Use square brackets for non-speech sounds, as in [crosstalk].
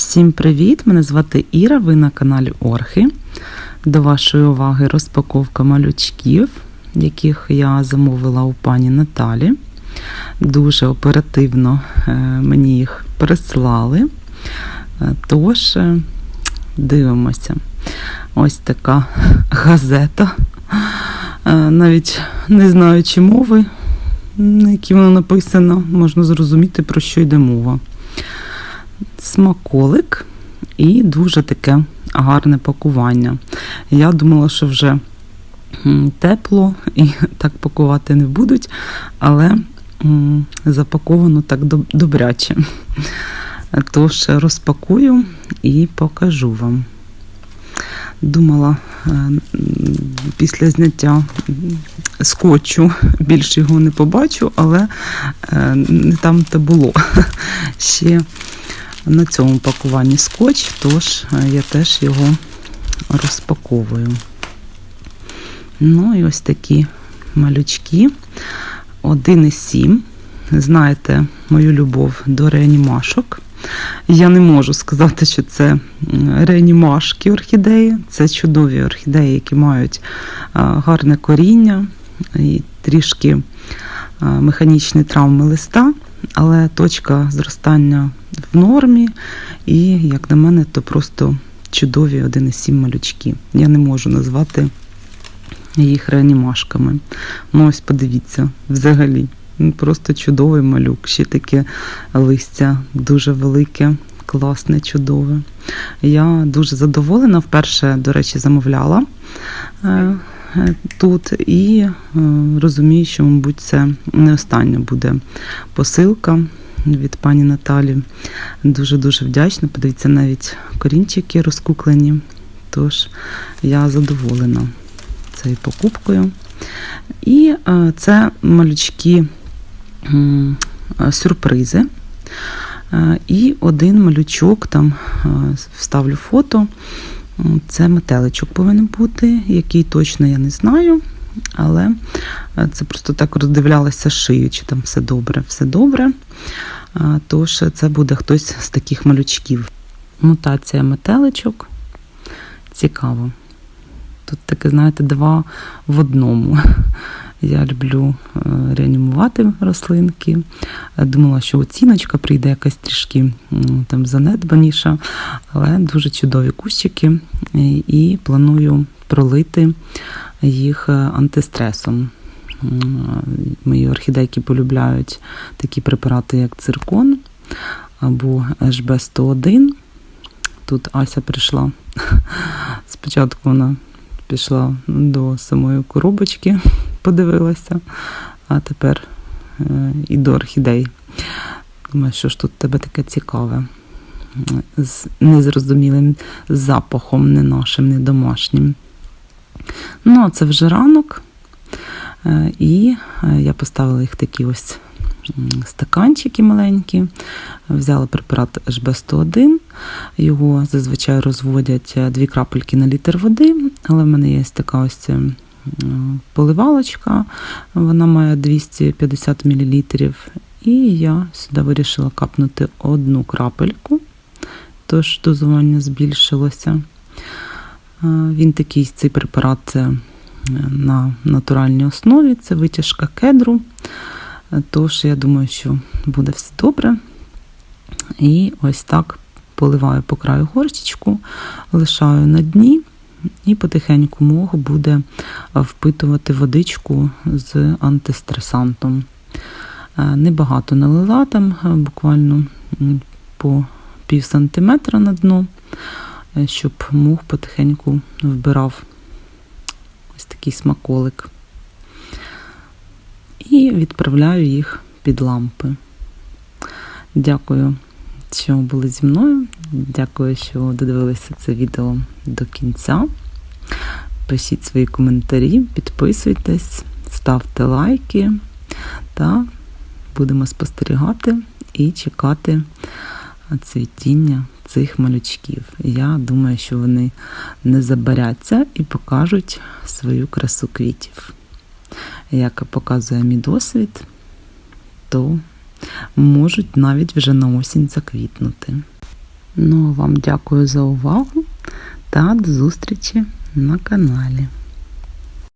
Всім привіт! Мене звати Іра, ви на каналі Орхи. До вашої уваги розпаковка малючків, яких я замовила у пані Наталі. Дуже оперативно е, мені їх прислали. Е, Тож, е, дивимося. Ось така газета. Навіть не знаючи мови, на якій вона написана, можна зрозуміти, про що йде мова смаколик і дуже таке гарне пакування. Я думала, що вже тепло і [laughs] так пакувати не будуть, але запаковано так добряче. [laughs] Тож розпакую і покажу вам. Думала е, після зняття скотчу [laughs] більше його не побачу, але е, не там те було. Ще на цьому пакуванні скотч, тож е, я теж його розпаковую. Ну і ось такі малючки. 1,7. Знаєте мою любов до реанімашок. Я не можу сказати, що це реанімашки орхідеї. Це чудові орхідеї, які мають гарне коріння і трішки механічні травми листа, але точка зростання нормі. І, як на мене, то просто чудові 1,7 малючки. Я не можу назвати їх реанімашками. Ну, ось подивіться, взагалі. ну, Просто чудовий малюк. Ще таке листя дуже велике, класне, чудове. Я дуже задоволена. Вперше, до речі, замовляла е, е, тут і е, розумію, що, мабуть, це не остання буде посилка від пані Наталі. Дуже-дуже вдячна. Подивіться, навіть корінчики розкуклені. Тож я задоволена цією покупкою. І е, це малючки е, сюрпризи. Е, І один малючок, там вставлю фото. Це метеличок повинен бути, який точно я не знаю. Але е, це просто так роздивлялася шию, чи там все добре, все добре. Тож це буде хтось з таких малючків. Мутація метеличок. Цікаво. Тут таке, знаєте, два в одному. Я люблю е, реанімувати рослинки. Е, Думала, що оціночка прийде якась трішки там занедбаніша, але дуже чудові кущики. І планую пролити їх е, антистресом. Мої орхідейки полюбляють такі препарати, як циркон або HB101. Тут Ася прийшла. [laughs] Спочатку вона пішла до самої коробочки, [laughs] подивилася, а тепер е, і до орхідей. Думаю, що ж тут тебе таке цікаве. З незрозумілим запахом, не нашим, не домашнім. Ну, а це вже ранок. Е, І е, я поставила їх такі ось стаканчики маленькі. Взяла препарат HB101. Його зазвичай розводять е, дві крапельки на літр води, але в мене є така ось поливалочка. Вона має 250 мл. І я сюди вирішила капнути одну крапельку, тож дозування збільшилося. Він такий цей препарат це на натуральній основі, це витяжка кедру. Е, Тож я думаю, що буде все добре. І ось так поливаю по краю горщичку, лишаю на дні і потихеньку мох буде впитувати водичку з антистресантом. Е, Небагато налила там, е, буквально по пів сантиметра на дно, щоб мох потихеньку вбирав ось такий смаколик. І відправляю їх під лампи. Дякую, що були зі мною. Дякую, що додивилися це відео до кінця. Пишіть свої коментарі, підписуйтесь, ставте лайки та будемо спостерігати і чекати цвітіння цих малючків. Я думаю, що вони не забаряться і покажуть свою красу квітів. Як показує мій досвід, то можуть навіть вже на осінь заквітнути. Ну а вам дякую за увагу та до зустрічі на каналі.